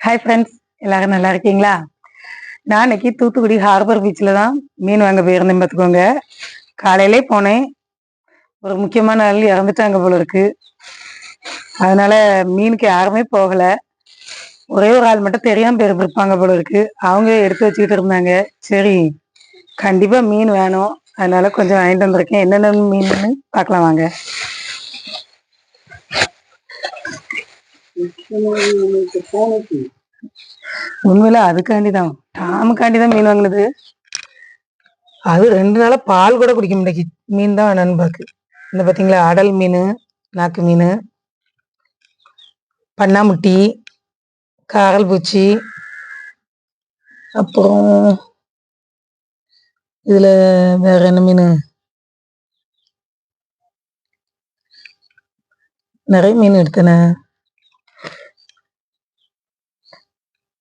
Hi friends எல்லாரும் நல்லா இருக்கீங்களா? நான் இன்னைக்கு தூத்துக்குடி ஹார்பர் பீச்சில் தான் மீன் வாங்க போயிருந்தேன் பார்த்துக்கோங்க. காலையிலே போனேன். ஒரு முக்கியமான ஆள் இறந்துட்டாங்க போல இருக்கு. அதனால மீனுக்கு யாருமே போகலை. ஒரே ஒரு ஆள் மட்டும் தெரியாம பேர் இருப்பாங்க போல இருக்கு. அவங்க எடுத்து வச்சுக்கிட்டு இருந்தாங்க. சரி கண்டிப்பாக மீன் வேணும். அதனால கொஞ்சம் வாங்கிட்டு வந்திருக்கேன். என்னென்ன மீன்னு பார்க்கலாம் வாங்க. உண்மையில அதுக்காண்டி தான் டாமுக்காண்டி தான் மீன் வாங்கினது. அது ரெண்டு நாளா பால் கூட குடிக்க முடியாது மீன் தான் வேணும்னு பாக்கு. இந்த பாத்தீங்களா அடல் மீன் நாக்கு மீன் பண்ணாமுட்டி காரல் பூச்சி அப்புறம் இதுல வேற என்ன மீன்? நிறைய மீன் எடுத்தேனே.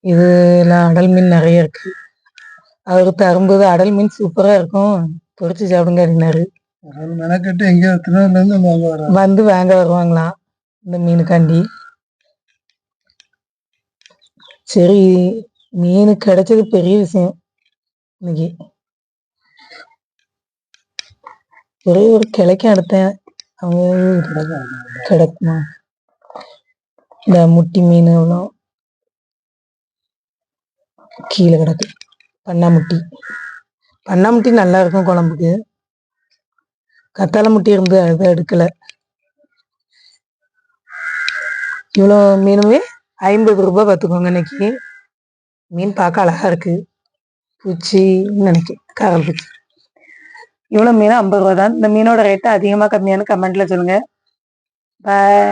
இதுலாம் அடல் மீன் நிறைய இருக்கு. அவரு தரும்போது அடல் மீன் சூப்பரா இருக்கும். பொரிச்சு சாப்பிடுங்க அப்படின்னாரு மெனக்கெட்டு வர வந்து வாங்க வருவாங்களாம் இந்த மீனுக்காண்டி. சரி மீன் கிடைச்சது பெரிய விஷயம். இன்னைக்கு ஒரே ஒரு கிளைக்கும் எடுத்தேன் அவங்க கிடைக்குமா? இந்த முட்டி மீன் எவ்வளோ கீழே கிடக்கு. பண்ணாமுட்டி பண்ணாமுட்டி நல்லா இருக்கும் குழம்புக்கு. கத்தாழை முட்டி இருந்து அதை எடுக்கல. இவ்வளோ மீனுமே ஐம்பது ரூபாய் பார்த்துக்கோங்க இன்னைக்கு மீன் பார்க்க அழகா இருக்கு. பூச்சின்னு நினைக்கிறேன். காரல் பூச்சி. இவ்வளோ மீன் ஐம்பது ரூபா தான். இந்த மீனோட ரேட்டு அதிகமாக கம்மியானு கமெண்ட்ல சொல்லுங்க. பாய்